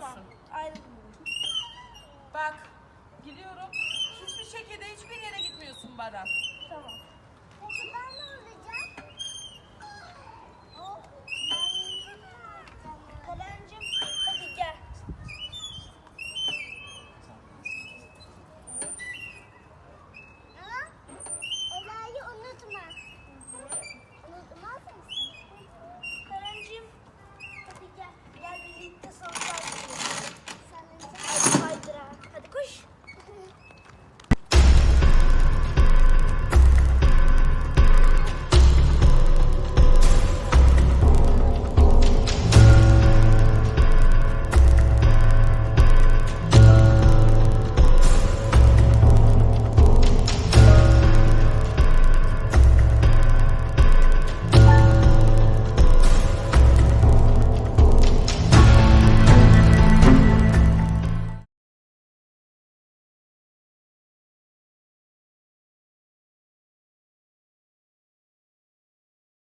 Tamam. Ayrılmıyorum. Bak gidiyorum. Hiçbir şekilde hiçbir yere gitmiyorsun Baran. Tamam. Peki ben ne